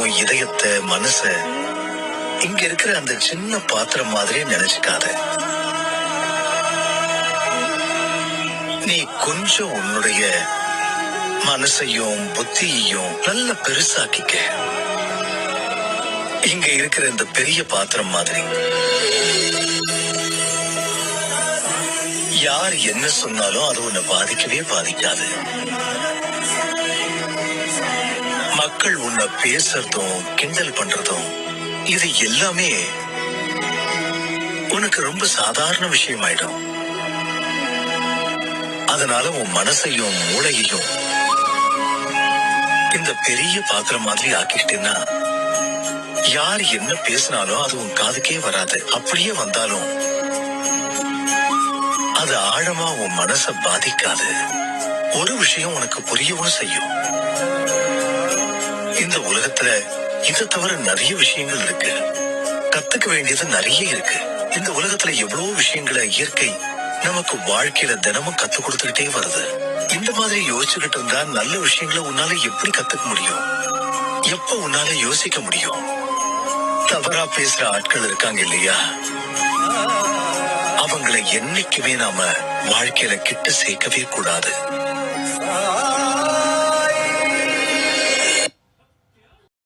உன் இதயத்தை மனச இங்க இருக்கிற அந்த சின்ன பாத்திரம் மாதிரியே நினைச்சுக்காத. நீ கொஞ்சம் உன்னுடைய மனசையும் புத்தியையும் நல்ல பெருசாக்கிக்க. இங்க இருக்கிற இந்த பெரிய பாத்திரம் மாதிரி. யார் என்ன சொன்னாலும் அது உன்னை பாதிக்கவே பாதிக்காது. மக்கள் உன்னை பேசுறதும் கிண்டல் பண்றதும் இது எல்லாமே உனக்கு ரொம்ப சாதாரண விஷயம் ஆயிடும் அதனால உன் மனசையும் மூளையையும் இந்த பெரிய பாத்திரம் மாதிரி ஆக்கிட்டேன்னா யார் என்ன பேசினாலும் அது உன் காதுக்கே வராது. அப்படியே வந்தாலும் அது ஆழமா உன் மனச பாதிக்காது. ஒரு விஷயம் உனக்கு புரியவும் செய்யும். இந்த உலகத்துல இதை தவிர நிறைய விஷயங்கள் இருக்கு. கத்துக்க வேண்டியது நிறைய இருக்கு. இந்த உலகத்துல எவ்வளவு விஷயங்களை இயற்கை நமக்கு வாழ்க்கையில தினமும் கத்து கொடுத்துக்கிட்டே வருது. இந்த மாதிரி யோசிச்சுக்கிட்டு இருந்தா நல்ல விஷயங்களை உன்னால எப்படி கத்துக்க முடியும்? எப்ப உன்னால யோசிக்க முடியும்? தவறா பேசுற ஆட்கள் இருக்காங்க இல்லையா? அவங்களை என்னைக்குமே நாம வாழ்க்கையில கிட்ட சேர்க்கவே கூடாது.